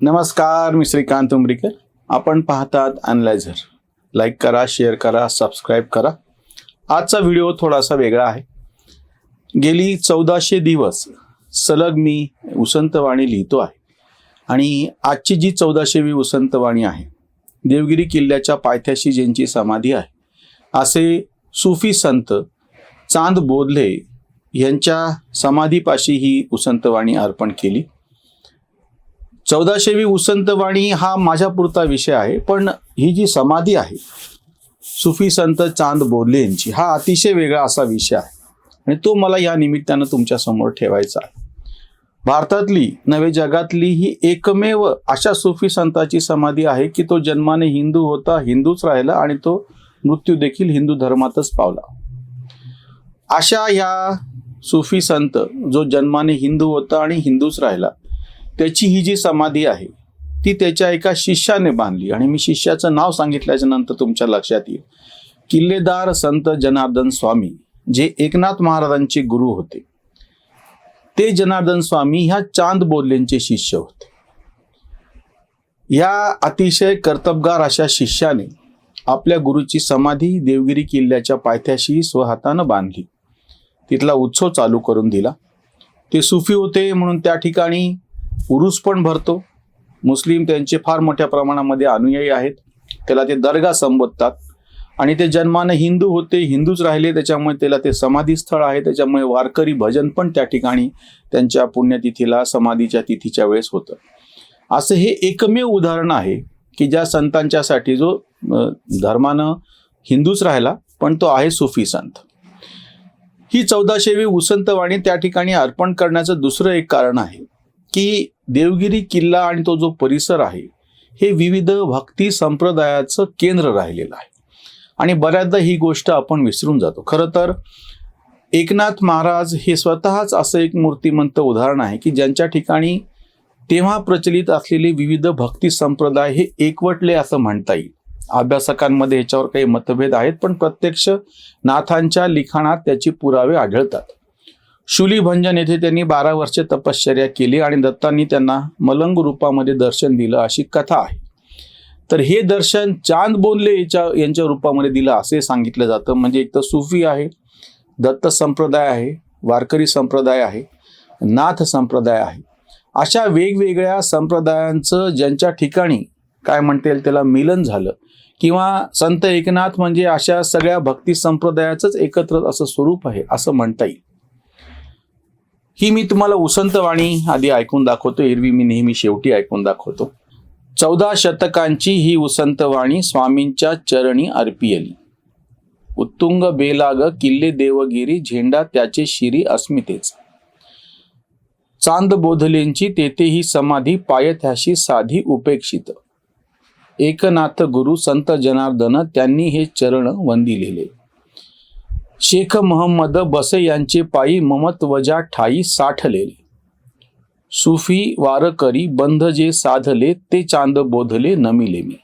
नमस्कार मी श्रीकांत उमरीकर. आपण पाहतात अनलायझर लाईक करा शेअर करा सबस्क्राईब करा. आजचा व्हिडिओ थोडासा वेगळा आहे. गेली चौदाशे दिवस सलग मी उसंतवाणी लिहितो आहे. आणि आजची जी चौदाशेवी उसंतवाणी आहे देवगिरी किल्ल्याच्या पायथ्याशी ज्यांची समाधी आहे असे सुफी संत चांद बोधले यांच्या समाधीपाशी ही उसंतवाणी अर्पण केली. चौदाशेवी उसंतवाणी हा माझ्या पुरता विषय आहे पण ही जी समाधी आहे सुफी संत चांद बोरले यांची हा अतिशय वेगळा असा विषय आहे. आणि तो मला या निमित्तानं तुमच्यासमोर ठेवायचा आहे. भारतातली नवे जगातली ही एकमेव अशा सुफी संताची समाधी आहे की तो जन्माने हिंदू होता हिंदूच राहिला आणि तो मृत्यू देखील हिंदू धर्मातच पावला. अशा ह्या सुफी संत जो जन्माने हिंदू होता आणि हिंदूच राहिला त्याची ही जी समाधी आहे ती त्याच्या एका शिष्याने बांधली. आणि मी शिष्याचं नाव सांगितल्याच्या नंतर तुमच्या लक्षात येईल. किल्लेदार संत जनार्दन स्वामी जे एकनाथ महाराजांचे गुरु होते. ते जनार्दन स्वामी ह्या चांद बोधलेंचे शिष्य होते. या अतिशय कर्तबगार अशा शिष्याने आपल्या गुरुची समाधी देवगिरी किल्ल्याच्या पायथ्याशी स्वहातानं बांधली. तिथला उत्सव चालू करून दिला. ते सुफी होते म्हणून त्या ठिकाणी उरूस पण भरतो. मुस्लिम त्यांचे फार मोठ्या प्रमाणामध्ये अनुयायी आहेत. त्याला ते दर्गा संबोधतात. आणि ते जन्मानं हिंदू होते हिंदूच राहिले त्याच्यामुळे त्याला ते समाधी स्थळ आहे. त्याच्यामुळे वारकरी भजन पण त्या ठिकाणी त्यांच्या पुण्यतिथीला समाधीच्या तिथीच्या वेळेस होतं. असं हे एकमेव उदाहरण आहे की ज्या संतांच्यासाठी जो धर्मानं हिंदूच राहिला पण तो आहे सुफी संत. ही चौदाशेवी उसंतवाणी त्या ठिकाणी अर्पण करण्याचं दुसरं एक कारण आहे. की देवगिरी किल्ला आणि तो जो परिसर आहे हे विविध भक्ती संप्रदायाचं केंद्र राहिलेलं आहे. आणि बऱ्याचदा ही गोष्ट आपण विसरून जातो. खरं तर एकनाथ महाराज हे स्वतःच असं एक मूर्तिमंत उदाहरण आहे की ज्यांच्या ठिकाणी तेव्हा प्रचलित असलेले विविध भक्ती संप्रदाय हे एकवटले असं म्हणता येईल. अभ्यासकांमध्ये ह्याच्यावर काही मतभेद आहेत पण प्रत्यक्ष नाथांच्या लिखाणात त्याची पुरावे आढळतात. शुलीभंजन येथे त्यांनी बारा वर्षे तपश्चर्या केली आणि दत्तांनी त्यांना मलंग रूपामध्ये दर्शन दिलं अशी कथा आहे. तर हे दर्शन चांद बोनले याच्या यांच्या रूपामध्ये दिलं असे सांगितलं जातं. म्हणजे एक तर सुफी आहे दत्त संप्रदाय आहे वारकरी संप्रदाय आहे नाथ संप्रदाय आहे. अशा वेगवेगळ्या संप्रदायांचं ज्यांच्या ठिकाणी काय म्हणता येईल त्याला मिलन झालं किंवा संत एकनाथ म्हणजे अशा सगळ्या भक्ती संप्रदायाचंच एकत्र असं स्वरूप आहे असं म्हणता येईल. ही मी तुम्हाला उसंतवाणी आधी ऐकून दाखवतो एरवी मी नेहमी शेवटी ऐकून दाखवतो. चौदा शतकांची ही उसंतवाणी स्वामींच्या चरणी अर्पियली. उत्तुंग बेलाग किल्ले देवगिरी झेंडा त्याचे शिरी अस्मितेच. चांद बोधलेंची तेथे ही समाधी पायथ्याशी साधी उपेक्षित. एकनाथ गुरु संत जनार्दन त्यांनी हे चरण वंदिलेले. शेख महम्मद बसे यांचे पायी ममत्वजा ठाई साठलेले. सुफी वारकरी बंध जे साधले ते चांद बोधले नमिले मी.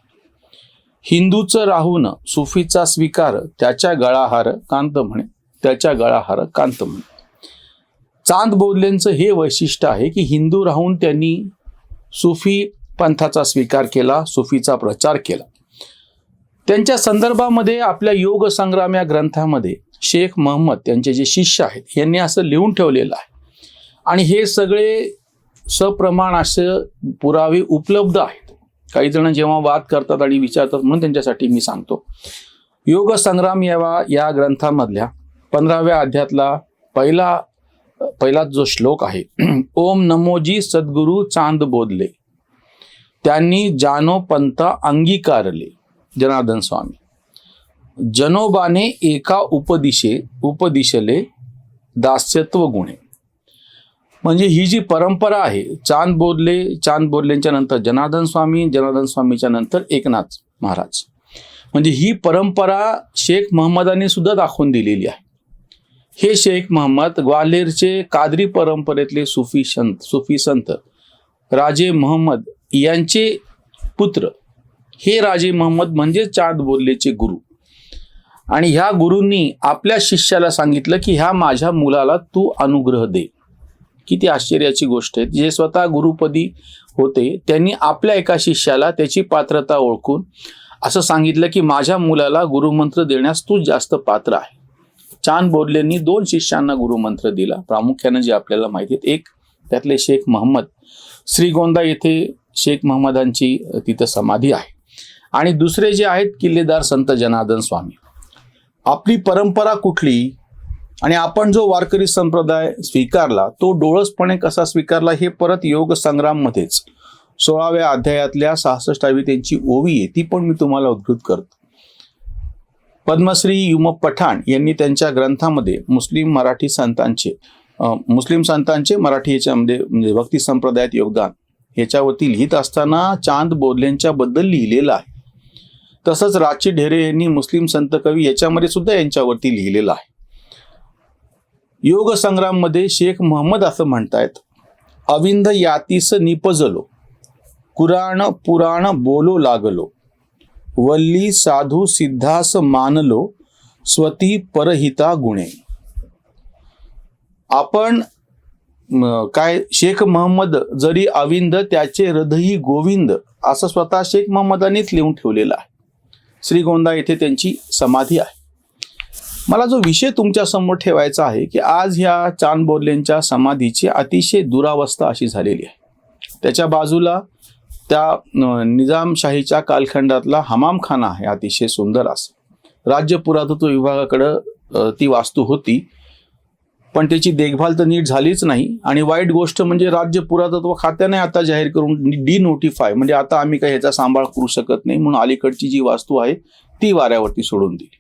हिंदूचं राहून सुफीचा स्वीकार त्याच्या गळाहार कांत म्हणे त्याच्या गळाहार कांत म्हणे. चांद बोधलेंचं हे वैशिष्ट्य आहे की हिंदू राहून त्यांनी सुफी पंथाचा स्वीकार केला सुफीचा प्रचार केला. त्यांच्या संदर्भामध्ये आपल्या योग संग्राम या ग्रंथामध्ये शेख महम्मद त्यांचे जे शिष्य आहेत यांनी असं लिहून ठेवलेलं आहे. आणि हे सगळे सप्रमाण असं पुरावे उपलब्ध आहेत. काही जण जेव्हा वाद करतात आणि विचारतात म्हणून त्यांच्यासाठी मी सांगतो. योग संग्राम या या ग्रंथामधल्या पंधराव्या अध्यातला पहिला पहिला जो श्लोक आहे ओम नमोजी सद्गुरु चांद बोधले. त्यांनी जानो पंथ अंगीकारले. जनार्दन स्वामी. जनोबाने एका उपदिशे उपदिशले दास्यत्व गुणे. म्हणजे ही जी परंपरा आहे चांद बोधले चांद बोधलेंच्या नंतर जनार्दन स्वामी जनार्दन स्वामीच्या नंतर एकनाथ महाराज. म्हणजे ही परंपरा शेख महम्मदांनी सुद्धा दाखवून दिलेली आहे. हे शेख महम्मद ग्वाल्हेरचे कादरी परंपरेतले सुफी संत सुफी संत राजे महम्मद यांचे पुत्र. हे राजे महम्मद म्हणजे चांद बोधलेचे गुरु. आणि ह्या गुरूंनी आपल्या शिष्याला सांगितलं की ह्या माझ्या मुलाला तू अनुग्रह दे. किती आश्चर्याची गोष्ट आहे. जे स्वतः गुरुपदी होते त्यांनी आपल्या एका शिष्याला त्याची पात्रता ओळखून असं सांगितलं की माझ्या मुलाला गुरुमंत्र देण्यास तू जास्त पात्र आहे. चांद बोरलेंनी दोन शिष्यांना गुरुमंत्र दिला. प्रामुख्यानं जे आपल्याला माहिती आहेत एक त्यातले शेख महम्मद श्रीगोंदा येथे शेख महम्मदांची तिथं समाधी आहे. आणि दुसरे जे आहेत किल्लेदार संत जनार्दन स्वामी. आपली परंपरा कुठली आणि आपण जो वारकरी संप्रदाय स्वीकारला तो डोळसपणे कसा स्वीकारला हे परत योग संग्राममध्येच सोळाव्या अध्यायातल्या सहासष्टावी त्यांची ओवी आहे ती पण मी तुम्हाला उद्धृत करतो. पद्मश्री युम पठाण यांनी त्यांच्या ग्रंथामध्ये मुस्लिम मराठी संतांचे मुस्लिम संतांचे मराठी याच्यामध्ये म्हणजे भक्ती संप्रदायात योगदान याच्यावरती लिहित असताना चांद बोधलेंच्या बद्दल लिहिलेलं आहे. तसंच राची ढेरे यांनी मुस्लिम संत कवी याच्यामध्ये सुद्धा यांच्यावरती लिहिलेलं आहे. योग संग्राममध्ये शेख महम्मद असं म्हणतायत अविंद यातीस निपजलो कुराण पुराण बोलो लागलो वल्ली साधू सिद्धास मानलो स्वती परहिता गुणे. आपण काय शेख महम्मद जरी अविंद त्याचे हृदयी गोविंद असं स्वतः शेख महम्मदांनीच लिहून ठेवलेलं आहे. श्रीगोंदा येथे त्यांची समाधी आहे. मला जो विषय तुमच्यासमोर ठेवायचा आहे की आज ह्या चांद बोर्लेंच्या समाधीची अतिशय दुरावस्था अशी झालेली आहे. त्याच्या बाजूला त्या निजामशाहीच्या कालखंडातला हमामखाना आहे अतिशय सुंदर असं. राज्य पुरातत्व विभागाकडं ती वास्तू होती. पण त्याची देखभाल तर नीट झालीच नाही. आणि वाईट गोष्ट म्हणजे राज्य पुरातत्व खात्याने आता जाहीर करून डी नोटिफाय म्हणजे आता आम्ही काही ह्याचा सांभाळ करू शकत नाही म्हणून अलीकडची जी वास्तू आहे ती वाऱ्यावरती सोडून दिली.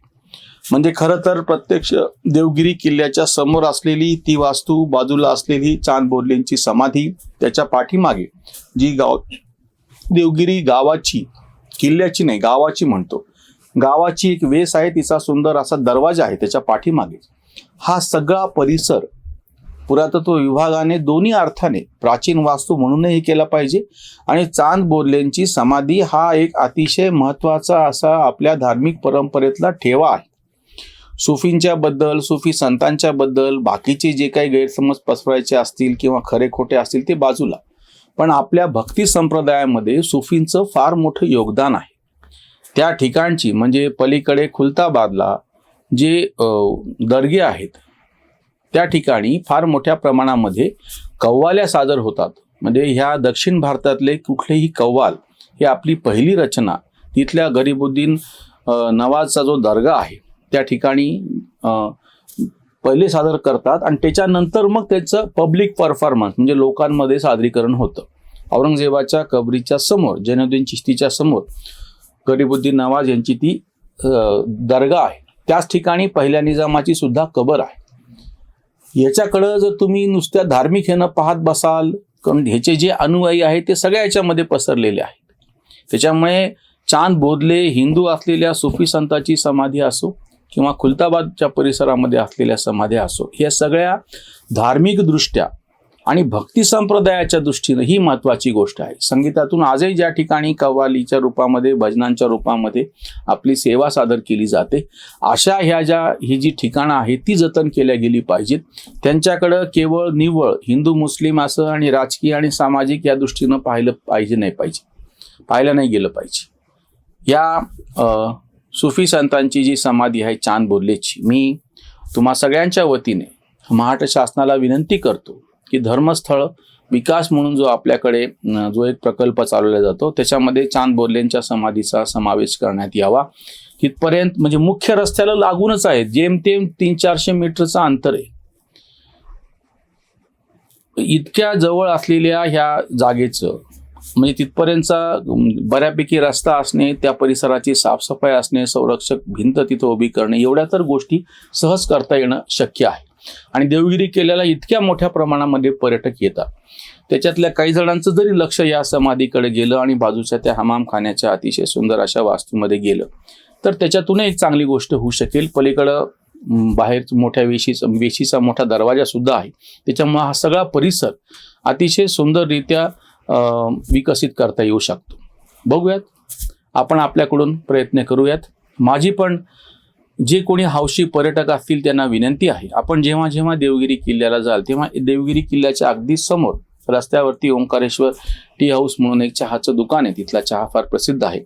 म्हणजे खरं तर प्रत्यक्ष देवगिरी किल्ल्याच्या समोर असलेली ती वास्तू बाजूला असलेली चांद बोर्लेंची समाधी त्याच्या पाठीमागे जी गाव देवगिरी गावाची किल्ल्याची नाही गावाची म्हणतो. गावाची एक वेस आहे तिचा सुंदर असा दरवाजा आहे त्याच्या पाठीमागे. हा सगळा परिसर पुरातत्व विभागाने दोन्ही अर्थाने प्राचीन वास्तू म्हणूनही केला पाहिजे. आणि चांद बोरलेंची समाधी हा एक अतिशय महत्त्वाचा असा आपल्या धार्मिक परंपरेतला ठेवा आहे. सुफींच्या बद्दल सुफी संतांच्या बद्दल बाकीचे जे काही गैरसमज पसरवायचे असतील किंवा खरे खोटे असतील ते बाजूला. पण आपल्या भक्ती संप्रदायामध्ये सुफींचं फार मोठं योगदान आहे. त्या ठिकाणची म्हणजे पलीकडे खुलताबादला जे दर्गे आहेत त्या ठिकाणी फार मोठ्या प्रमाणामध्ये कव्वाल्या सादर होतात. म्हणजे ह्या दक्षिण भारतातले कुठलेही कव्वाल ही आपली पहिली रचना तिथल्या गरीबुद्दीन नवाजचा जो दर्गा आहे त्या ठिकाणी पहिले सादर करतात आणि त्याच्यानंतर मग त्याचं पब्लिक परफॉर्मन्स म्हणजे लोकांमध्ये सादरीकरण होतं. औरंगजेबाच्या कबरीच्या समोर जैनुद्दीन चिश्तीच्या समोर गरीबुद्दीन नवाज यांची ती दर्गा आहे. त्याच ठिकाणी पहिल्या निजामाची सुद्धा कबर आहे. याच्याकडं जर तुम्ही नुसत्या धार्मिक ह्यानं पाहत बसाल कारण ह्याचे जे अनुयायी आहेत ते सगळ्या याच्यामध्ये पसरलेले आहेत. त्याच्यामुळे चांद बोधले हिंदू असलेल्या सुफी संताची समाधी असो किंवा खुलताबादच्या परिसरामध्ये असलेल्या समाध्या असो या सगळ्या धार्मिकदृष्ट्या आणि भक्ती संप्रदायाच्या दृष्टीनं ही महत्वाची गोष्ट आहे. संगीतातून आजही ज्या ठिकाणी कव्वालीच्या रूपामध्ये भजनांच्या रूपामध्ये आपली सेवा सादर केली जाते अशा ह्या ज्या ही जी ठिकाणं आहेत ती जतन केल्या गेली पाहिजेत. त्यांच्याकडं केवळ निव्वळ हिंदू मुस्लिम असं आणि राजकीय आणि सामाजिक या दृष्टीनं पाहिलं पाहिजे नाही पाहिजे. पाहिलं नाही गेलं पाहिजे. या सुफी संतांची जी समाधी आहे चांद बोर्लेची मी तुम्हा सगळ्यांच्या वतीने महाराष्ट्र शासनाला विनंती करतो की धर्मस्थळ विकास म्हणून जो आपल्याकडे जो एक प्रकल्प चालवला जातो त्याच्यामध्ये चांद बोर्लेंच्या समाधीचा समावेश करण्यात यावा. तिथपर्यंत म्हणजे मुख्य रस्त्याला लागूनच आहे जेमतेम तीन चारशे मीटरचं अंतर आहे. इतक्या जवळ असलेल्या ह्या जागेचं म्हणजे तिथपर्यंतचा बऱ्यापैकी रस्ता असणे त्या परिसराची साफसफाई असणे संरक्षक भिंत तिथं उभी करणे एवढ्या तर गोष्टी सहज करता येणं शक्य आहे. आणि देवगिरी केल्याला इतक्या मोठ्या प्रमाणामध्ये पर्यटक येतात. त्याच्यातल्या काही जणांचं जरी लक्ष या समाधीकडे गेलं आणि बाजूच्या त्या हमामखान्याच्या अतिशय सुंदर अशा वास्तूमध्ये गेलं तर त्याच्यातूनही एक चांगली गोष्ट होऊ शकेल. पलीकडं बाहेर मोठ्या वेशीचा वेशीचा मोठा दरवाजा सुद्धा आहे. त्याच्यामुळे हा सगळा परिसर अतिशय सुंदररित्या विकसित करता येऊ शकतो. बघूयात. आपण आपल्याकडून प्रयत्न करूयात. माझी पण जे कोणी हौशी पर्यटक असतील त्यांना विनंती आहे. आपण जेव्हा जेव्हा देवगिरी किल्ल्याला जाल तेव्हा देवगिरी किल्ल्याच्या अगदी समोर रस्त्यावरती ओंकारेश्वर टी हाऊस म्हणून एक चहाचं दुकान आहे. तिथला चहा फार प्रसिद्ध आहे.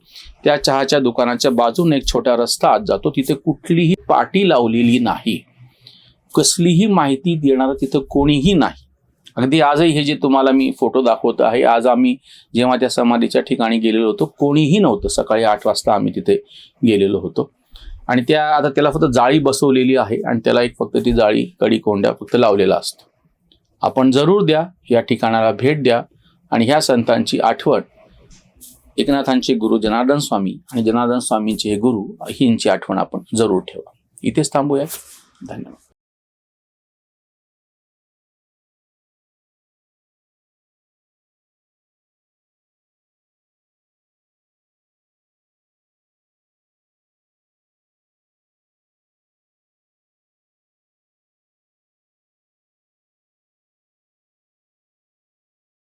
त्या चहाच्या दुकानाच्या बाजूने एक छोटा रस्ता आत जातो. तिथे कुठलीही पाटी लावलेली नाही. कसलीही माहिती देणारं तिथं कोणीही नाही. अगदी आजही हे जे तुम्हाला मी फोटो दाखवत आहे आज आम्ही जेव्हा त्या समाधीच्या ठिकाणी गेलेलो होतो कोणीही नव्हतं. सकाळी आठ वाजता आम्ही तिथे गेलेलो होतो. आणि त्या आता त्याला फक्त जाळी बसवलेली आहे आणि त्याला एक फक्त ती जाळी कडी कोंड्या फक्त लावलेला असतो. आपण जरूर द्या या ठिकाणाला भेट द्या आणि ह्या संतांची आठवण. एकनाथांचे गुरु जनार्दन स्वामी आणि जनार्दन स्वामींचे हे गुरु हींची आठवण आपण जरूर ठेवा. इथेच थांबूया धन्यवाद.